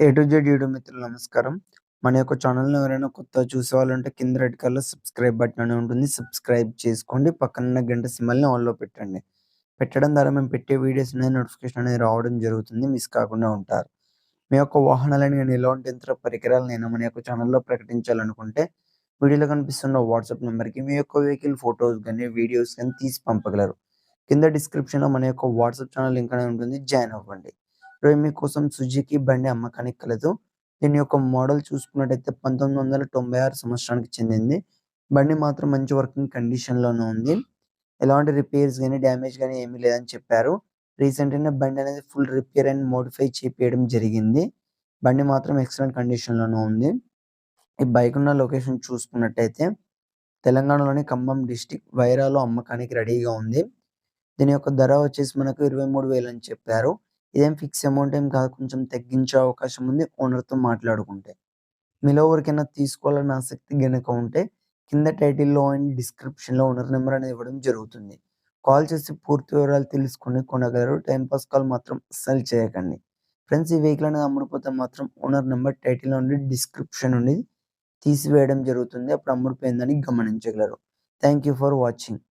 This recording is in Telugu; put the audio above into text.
ఏ టు జెడ్ యూట్యూబ్ మిత్రులు నమస్కారం. మన యొక్క ఛానల్ని ఎవరైనా కొత్తగా చూసేవాళ్ళుంటే కింద రెడ్ కలర్‌లో సబ్స్క్రైబ్ బటన్ అని ఉంటుంది. సబ్స్క్రైబ్ చేసుకోండి. పక్కన గంట సిమ్మల్ని ఆన్లో పెట్టండి. పెట్టడం ద్వారా మేము పెట్టే వీడియోస్ అనేది నోటిఫికేషన్ అనేది రావడం జరుగుతుంది. మిస్ కాకుండా ఉంటారు. మీ యొక్క వాహనాలను కానీ ఎలాంటి యంత్ర పరికరాలనైనా మన యొక్క ఛానల్లో ప్రకటించాలనుకుంటే వీడియోలో కనిపిస్తున్న వాట్సాప్ నెంబర్కి మీ యొక్క వెహికల్ ఫోటోస్ గాని, వీడియోస్ కానీ తీసి పంపగలరు. కింద డిస్క్రిప్షన్‌లో మన యొక్క వాట్సాప్ ఛానల్ లింక్ అనేది ఉంటుంది. జాయిన్ అవ్వండి. ప్రేమి కోసం సుజుకి బండి అమ్మకానికి కలదు. దీని యొక్క మోడల్ చూసుకున్నట్టయితే 1996 సంవత్సరానికి చెందింది. బండి మాత్రం మంచి వర్కింగ్ కండిషన్‌లోనే ఉంది. ఎలాంటి రిపేర్స్ కానీ డ్యామేజ్ కానీ ఏమీ లేదని చెప్పారు. రీసెంట్‌గానే బండి అనేది ఫుల్ రిపేర్ అండ్ మోడిఫై చేపియడం జరిగింది. బండి మాత్రం ఎక్సలెంట్ కండిషన్‌లోనే ఉంది. ఈ బైక్ ఉన్న లొకేషన్ చూసుకున్నట్టయితే తెలంగాణలోని ఖమ్మం డిస్ట్రిక్ట్ వైరాలో అమ్మకానికి రెడీగా ఉంది. దీని యొక్క ధర వచ్చేసి మనకు 23,000 అని చెప్పారు. ఇదేం ఫిక్స్ అమౌంట్ ఏం కాదు. కొంచెం తగ్గించే అవకాశం ఉంది ఓనర్‌తో మాట్లాడుకుంటే. మీలో ఎవరికైనా తీసుకోవాలని ఆసక్తి గనక ఉంటే కింద టైటిల్‌లో అండ్ డిస్క్రిప్షన్‌లో ఓనర్ నెంబర్ అనేది ఇవ్వడం జరుగుతుంది. కాల్ చేసి పూర్తి వివరాలు తెలుసుకొని కొనగలరు. టైంపాస్ పాస్ కాల్ మాత్రం అస్సలు చేయకండి. ఫ్రెండ్స్ ఈ వెహికల్ అనేది అమ్ముడుపోతే మాత్రం ఓనర్ నెంబర్ టైటిల్‌లో నుండి డిస్క్రిప్షన్ ఉండి తీసివేయడం జరుగుతుంది. అప్పుడు అమ్ముడిపోయిందని గమనించగలరు. Thank you for watching.